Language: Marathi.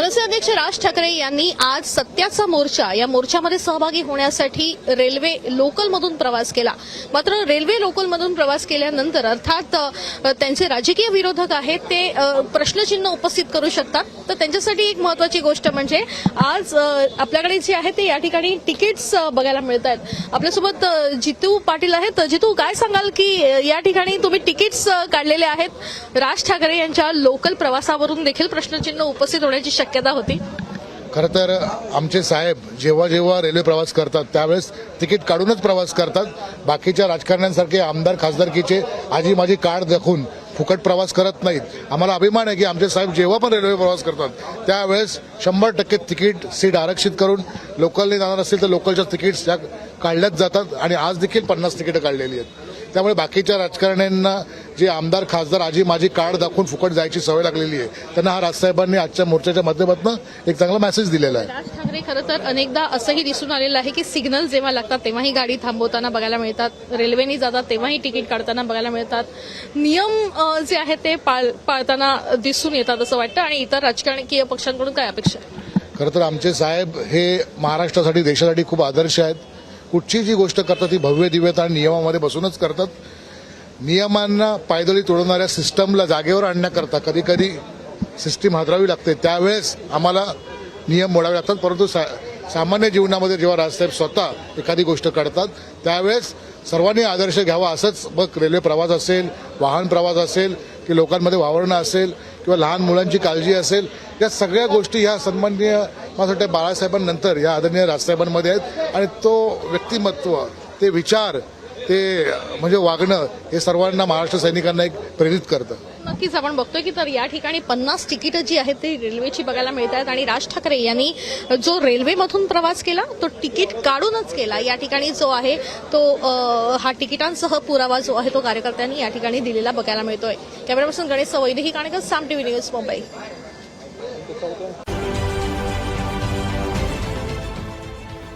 मनसे अध्यक्ष राज ठाकरे यांनी आज सत्याचा मोर्चा या मोर्चामध्ये सहभागी होण्यासाठी रेल्वे लोकलमधून प्रवास केला. मात्र रेल्वे लोकलमधून प्रवास केल्यानंतर अर्थात त्यांचे राजकीय विरोधक आहेत ते प्रश्नचिन्ह उपस्थित करू शकतात. तर त्यांच्यासाठी एक महत्वाची गोष्ट म्हणजे आज आपल्याकडे जे आहे ते या ठिकाणी तिकीट्स बघायला मिळत आहेत आपल्यासोबत जितू पाटील आहेत. जितू काय सांगाल की या ठिकाणी तुम्ही तिकीट्स काढलेले आहेत? राज ठाकरे यांच्या लोकल प्रवासावरून देखील प्रश्नचिन्ह उपस्थित होण्याची शक्यता होती? खरं तर आमचे साहेब जेव्हा जेव्हा रेल्वे प्रवास करतात त्यावेळेस तिकीट काढूनच प्रवास करतात. बाकीच्या राजकारण्यांसारखे आमदार खासदारकीचे आजी माझी कार्ड दाखवून फुकट प्रवास करत नाहीत. आम्हाला अभिमान आहे की आमचे साहेब जेव्हा पण रेल्वे प्रवास करतात त्यावेळेस शंभर टक्के तिकीट सीट आरक्षित करून लोकलने जाणार असेल तर लोकलच्या तिकीट्स त्या काढल्याच जातात आणि आज देखील पन्नास तिकीटं काढलेली आहेत. त्यामुळे बाकीच्या राजकारण्यांना जे आमदार खासदार आजी माझी कार्ड दाखवून फुकट जायची सवय लागलेली आहे त्यांना हा राजसाहेबांनी आजच्या मोर्चाच्या माध्यमातून एक चांगला मेसेज दिलेला आहे. राज ठाकरे खरं तर अनेकदा असंही दिसून आलेलं आहे की सिग्नल जेव्हा लागतात तेव्हाही गाडी थांबवताना बघायला मिळतात. रेल्वेने जातात तेव्हाही तिकीट काढताना बघायला मिळतात. नियम जे आहेत ते पाळ- पाळताना दिसून येतात असं वाटतं. आणि इतर राजकीय पक्षांकडून काय अपेक्षा आहे? खरं तर आमचे साहेब हे महाराष्ट्रासाठी देशासाठी खूप आदर्श आहेत. कुठची जी गोष्ट करतात ती भव्य दिव्यता आणि नियमामध्ये बसूनच करतात. नियमांना पायदळी तोडवणाऱ्या सिस्टमला जागेवर आणण्याकरता कधी कधी सिस्टीम हादरावी लागते. त्यावेळेस आम्हाला नियम मोडावे लागतात. परंतु सा सामान्य जीवनामध्ये जेव्हा राजसाहेब स्वतः एखादी गोष्ट काढतात त्यावेळेस सर्वांनी आदर्श घ्यावा असंच मग रेल्वे प्रवास असेल वाहन प्रवास असेल की लोकांमध्ये वावरणं असेल किंवा लहान मुलांची काळजी असेल या सगळ्या गोष्टी ह्या सन्माननीय मला वाटतं बाळासाहेबांनंतर या आदरणीय राजसाहेबांमध्ये आहेत. आणि तो व्यक्तिमत्व ते विचार ते म्हणजे वागणं हे सर्वांना महाराष्ट्र सैनिकांना एक प्रेरित करतं. नक्कीच आपण बघतोय की तर या ठिकाणी पन्नास तिकीटं जी आहेत ती रेल्वेची बघायला मिळत आहेत आणि राज ठाकरे यांनी जो रेल्वेमधून प्रवास केला तो तिकीट काढूनच केला. या ठिकाणी जो आहे तो अ, हा तिकिटांसह पुरावा जो आहे तो कार्यकर्त्यांनी या ठिकाणी दिलेला बघायला मिळतोय. Camera person Ganesh Vaidehi Kanekar Saam TV news Mumbai.